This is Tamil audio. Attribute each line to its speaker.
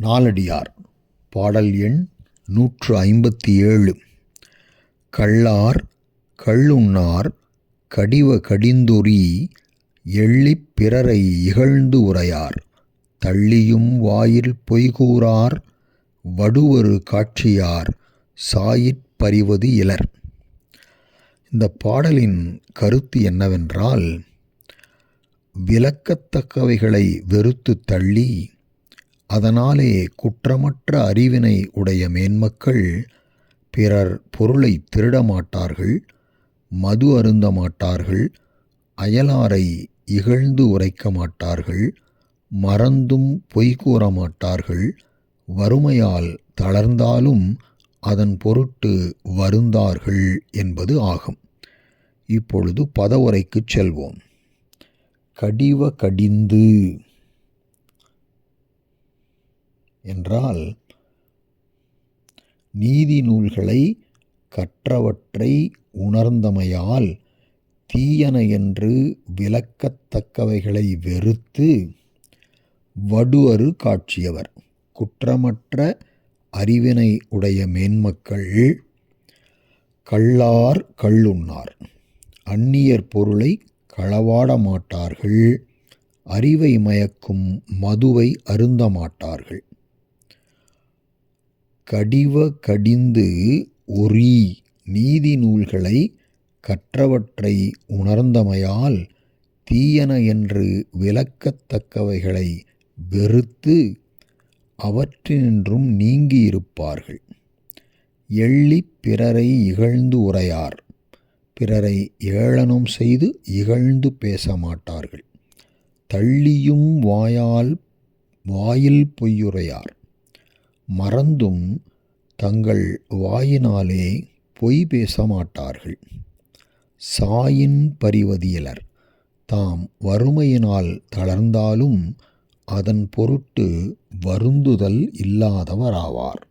Speaker 1: நாலடியார். பாடல் எண் நூற்று ஐம்பத்தி ஏழு. கள்ளார் கள்ளுண்ணார் கடிவ கடிந்துரி எள்ளிப் பிறரை இகழ்ந்து உரையார். தள்ளியும் வாயில் பொய்கூறார் வடுவரு காட்சியார் சாயிற் பறிவது இலர். இந்த பாடலின் கருத்து என்னவென்றால் விலக்கத்தக்கவைகளை வெறுத்து தள்ளி அதனாலே குற்றமற்ற அறிவினை உடைய மேன்மக்கள் பிறர் பொருளை திருடமாட்டார்கள் மது அருந்த மாட்டார்கள் அயலாரை இகழ்ந்து உரைக்க மாட்டார்கள் மறந்தும் பொய் கூற மாட்டார்கள் வறுமையால் தளர்ந்தாலும் அதன் பொருட்டு வருந்தார்கள் என்பது ஆகும். இப்பொழுது பதவுரைக்குச் செல்வோம். கடிவ கடிந்து என்றால் நீதி நூல்களை கற்றவற்றை உணர்ந்தமையால் தீயன என்று விலக்கத்தக்கவைகளை வெறுத்து வடுவரு காட்சியவர். குற்றமற்ற அறிவினை உடைய மேன்மக்கள் கள்ளார் கள்ளுண்ணார். அந்நியர் பொருளை களவாட மாட்டார்கள். அறிவை மயக்கும் மதுவை அருந்த மாட்டார்கள். கடிவ கடிந்து ஒரி நீதி நூல்களை கற்றவற்றை உணர்ந்தமையால் தீயன என்று விலக்கத்தக்கவைகளை வெறுத்து அவற்றினின்றும் நீங்கியிருப்பார்கள். எள்ளிப் பிறரை இகழ்ந்து உரையார். பிறரை ஏளனம் செய்து இகழ்ந்து பேச மாட்டார்கள் தள்ளியும் வாயால் வாயில் பொய்யுரையார். மறந்தும் தங்கள் வாயினாலே பொய் பேச மாட்டார்கள் சாயின் பரிவதியலர் தாம் வறுமையினால் தளர்ந்தாலும் அதன் பொருட்டு வருந்துதல் இல்லாதவராவார்.